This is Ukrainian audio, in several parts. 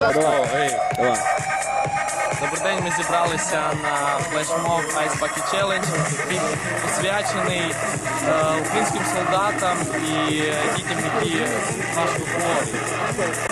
Давай. Давай. Добрий день, ми зібралися на флешмоб Ice Bucket Challenge, Він посвячений е, українським солдатам і дітям, які важко хворі.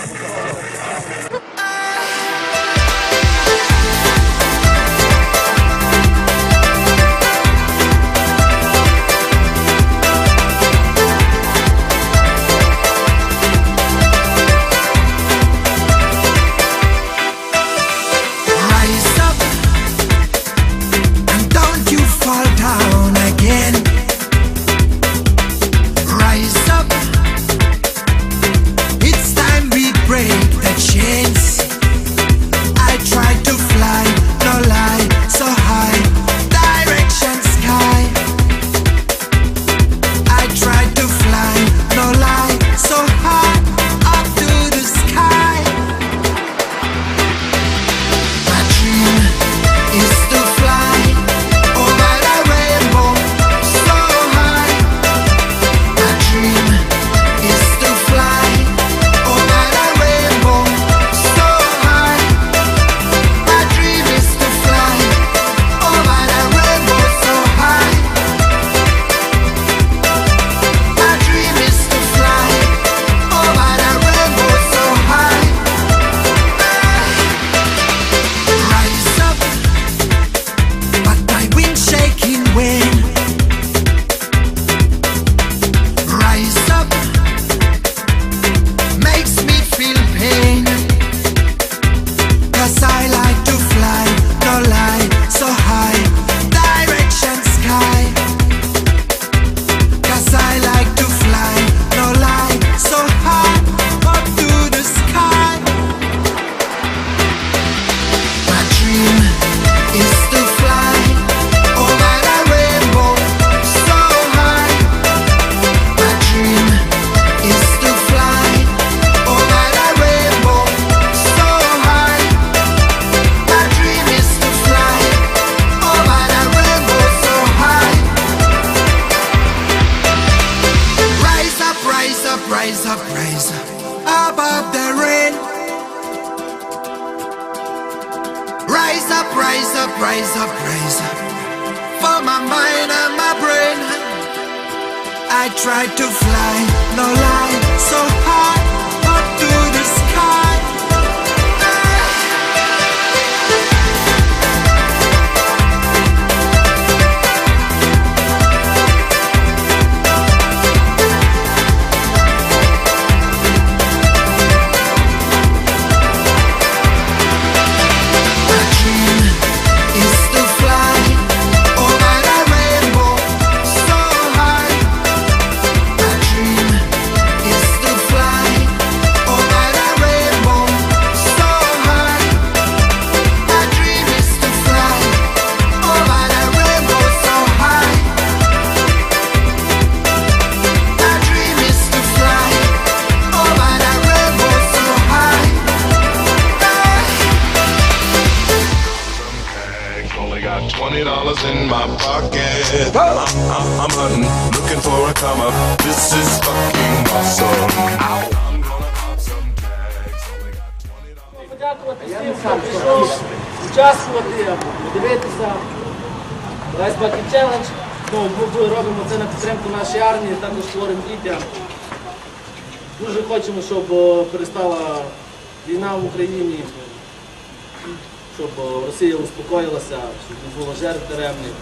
Mind and my brain. I tried to fly, no lie, dollars in my pocket. I'm, I'm, I'm hunting, looking for a come up. This is fucking awesome. I'm gonna pop some tags. Only got twenty dollars. подякувати всім, хто прийшов участвувати, дивитися Rice Bucket Challenge. Ну, ми робимо це на підтримку нашої армії, також хворим дітям. Дуже хочемо, щоб перестала війна в Україні, щоб Росія успокоїлася, щоб не було жертв даремних,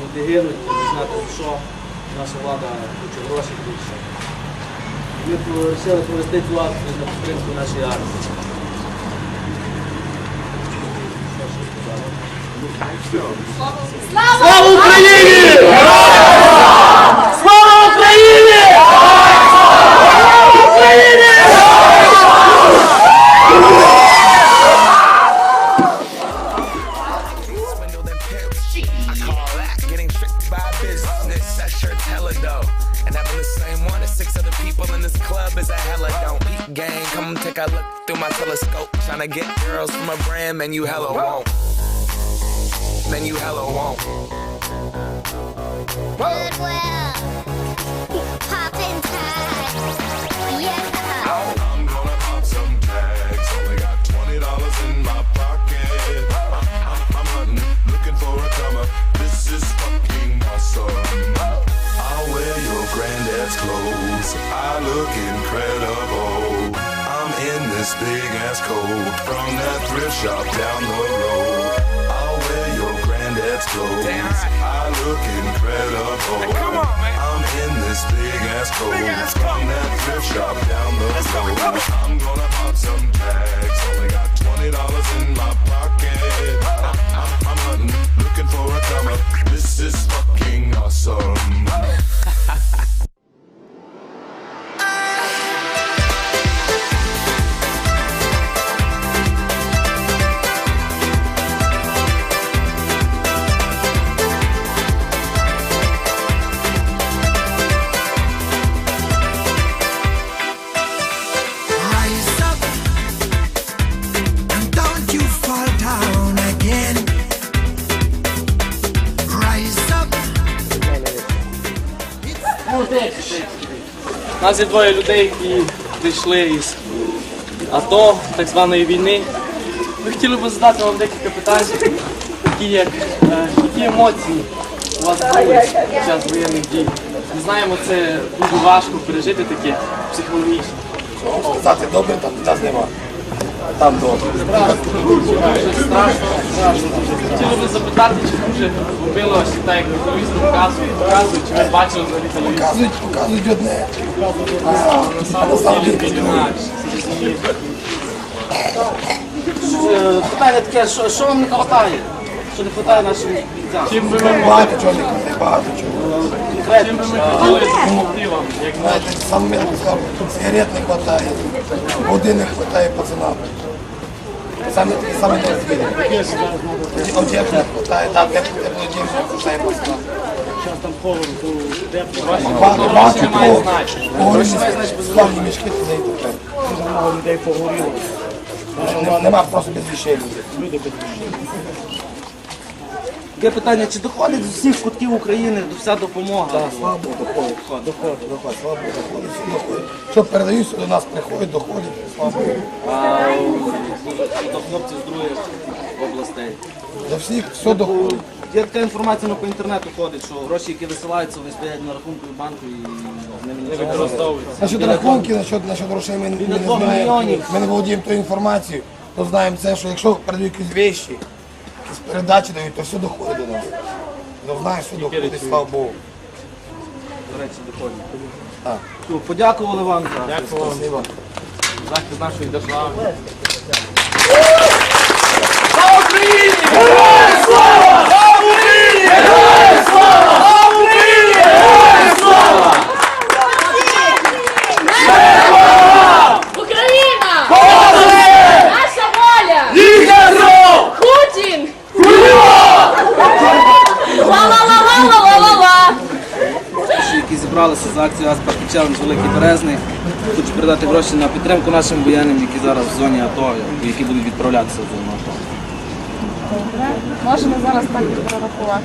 люди гинуть, не знати за що. Наша влада хоче грошей більше. Ми вирішили провести цю акцію на підтримку нашої армії. Слава Україні! Getting tricked by business. That shirt's hella dope. And having the same one as six other people in this club is a hella don't. Peep gang, come take a look through my telescope. Trying to get girls from a brand, man, you hella won't. Man, you hella won't. I look incredible. I'm in this big ass coat from that thrift shop down the road. I'll wear your granddad's clothes. I look incredible. On, I'm in this big ass coat, big ass coat. from that thrift shop. У нас є двоє людей, які прийшли із АТО, так званої війни. Ми хотіли би задати вам декілька питань, такі як е, які емоції у вас були під час воєнних дій. Ми знаємо, це дуже важко пережити таке психологічно. Сказати добре, там нас нема. Там добре. Дуже страшно, страшно. Хотіли би запитати, чи дуже робило ось так, як по показують, показують, чи ви бачили взагалі телевізор? Показують, показують одне. На самом деле інакше. Питання таке, що, що вам не вистачає? Що не вистачає нашим бійцям? Чим би ми могли, Багато чого не кладе, багато чого. чим би ми хотіли допомогти вам, як Знаєте, сам я сказав, сигарет не вистачає, води не вистачає пацанам. Саме саме те не вистачає, там де тепло одяг не вистачає пацанам. Багато, багато немає того. значення. Погоріли славні мішки туди і тепер. людей погоріло. Нема, просто безвіщення. Люди людей. Таке питання, чи доходить з усіх кутків України до вся допомога? Слава Богу, доходить, доходить, доходить, слава Богу, доходить, всі доходить. Що передаються до нас, приходять, доходять, слава Богу. А до хлопців з других областей. До всіх все доходить. Є така інформація ну, по інтернету ходить, що гроші, які висилаються, вони стоять на рахунку в банку і ними не використовуються. Насчет рахунків, насчет, насчет грошей ми, ми не двох знаємо. мільйонів. Ми не володіємо тою інформацією, то знаємо це, що якщо передають якісь вещі, якісь передачі дають, то все доходить до нас. Ну знаєш, все доходить, слава Богу. До речі, доходить. Ну, Подякували вам за захист нашої держави. Зібралися за акцією Аспарт Челендж Великий Березний. Хочу передати гроші на підтримку нашим воєнним, які зараз в зоні АТО, які будуть відправлятися в зону АТО. Можемо зараз так перерахувати.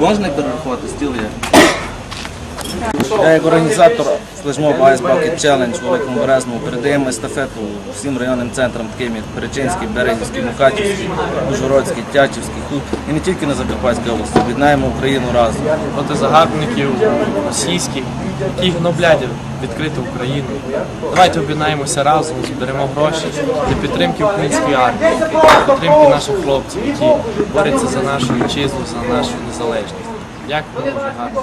Можна перерахувати стіл є? Я як організатор флешмобу Ice Bucket Challenge Великому Березному передаємо естафету всім районним центрам, таким як Перечинський, Берегівський, Мукачівський, Ужгородський, Тячівський, Худ. І не тільки на Закарпатській області, об'єднаємо Україну разом. проти загарбників російських, які гноблять відкриту Україну. Давайте об'єднаємося разом, зберемо гроші для підтримки української армії, для підтримки наших хлопців, які борються за нашу вітчизну, за нашу незалежність. Дякую дуже гарно.